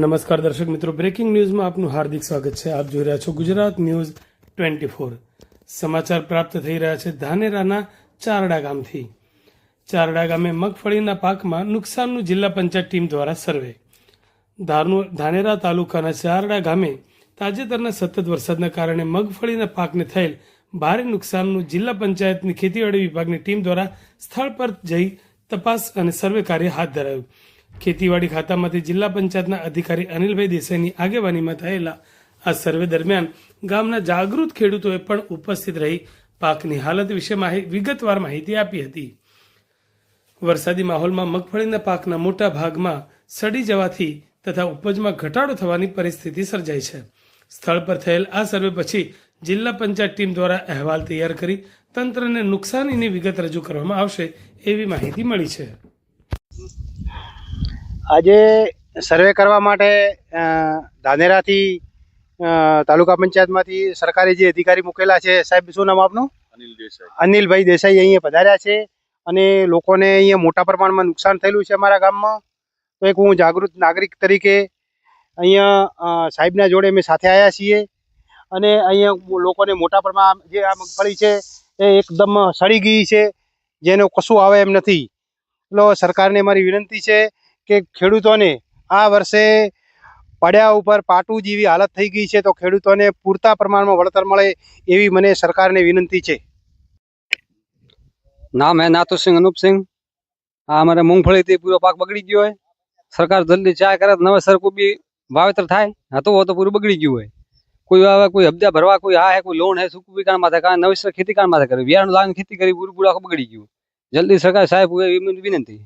નમસ્કાર દર્શક મિત્રો. બ્રેકિંગ ન્યૂઝમાં આપનું હાર્દિક સ્વાગત છે. આપ જોઈ રહ્યા છો ગુજરાત ન્યૂઝ ટ્વેન્ટી ફોર. સમાચાર પ્રાપ્ત થઈ રહ્યા છે ધાનેરાના ચારડા ગામથી. ચારડા ગામે મગફળીના પાકમાં નુકસાનનું જિલ્લા પંચાયત ટીમ દ્વારા સર્વે. ધાનેરા તાલુકાના ચારડા ગામે તાજેતરના સતત વરસાદના કારણે મગફળીના પાકને થયેલ ભારે નુકસાનનું જિલ્લા પંચાયતની ખેતીવાડી વિભાગની ટીમ દ્વારા સ્થળ પર જઈ તપાસ અને સર્વે કાર્ય હાથ ધરાયું. ખેતીવાડી ખાતામાંથી જિલ્લા પંચાયતના અધિકારી અનિલભાઈ દેસાઈની આગેવાનીમાં થયેલા આ સર્વે દરમિયાન ગામના જાગૃત ખેડૂતોએ પણ ઉપસ્થિત રહી પાકની હાલત વિશે વિગતવાર માહિતી આપી હતી. વરસાદી માહોલમાં મગફળીના પાકના મોટા ભાગમાં સડી જવાથી તથા ઉપજમાં ઘટાડો થવાની પરિસ્થિતિ સર્જાઈ છે. સ્થળ પર થયેલ આ સર્વે પછી જિલ્લા પંચાયત ટીમ દ્વારા અહેવાલ તૈયાર કરી તંત્રને નુકસાનીની વિગત રજૂ કરવામાં આવશે એવી માહિતી મળી છે. આજે સર્વે કરવા માટે ધાનેરાથી તાલુકા પંચાયતમાંથી સરકારી જે અધિકારી મૂકેલા છે સાહેબ શું નામ આપનું? અનિલ દેસાઈ. અનિલભાઈ દેસાઈ અહીંયા પધાર્યા છે અને લોકોને અહીંયા મોટા પ્રમાણમાં નુકસાન થયેલું છે અમારા ગામમાં. તો એક હું જાગૃત નાગરિક તરીકે અહીંયા સાહેબના જોડે અમે સાથે આવ્યા છીએ અને અહીંયા લોકોને મોટા પ્રમાણ જે આ મગફળી છે એ એકદમ સડી ગઈ છે જેનું કશું આવે એમ નથી. એટલે સરકારને મારી વિનંતી છે કે ખેડૂતોને આ વર્ષે પડ્યા ઉપર પાટું જેવી હાલત થઈ ગઈ છે, તો ખેડૂતોને પૂરતા પ્રમાણમાં વળતર મળે એવી મને સરકારને વિનંતી છે. નામ હે નાતુસિંહ અનુપસિંહ, આ અમારે મૂંગફળીથી પૂરો પાક બગડી ગયો હોય. સરકાર જલ્દી ચાય કરે નવે કોઈ બી વાવેતર થાય. હતું હોય તો પૂરું બગડી ગયું હોય. કોઈ આવે, કોઈ હબ્દા ભરવા, કોઈ આ હે, કોઈ લોન હે બી કામ માથે કાં નવેસર ખેતી કામ માથે કરે વિયાણ લાવીને ખેતી કરી, પૂરું પૂરું આખું બગડી ગયું. જલ્દી સરકાર સાહેબ વિનંતી.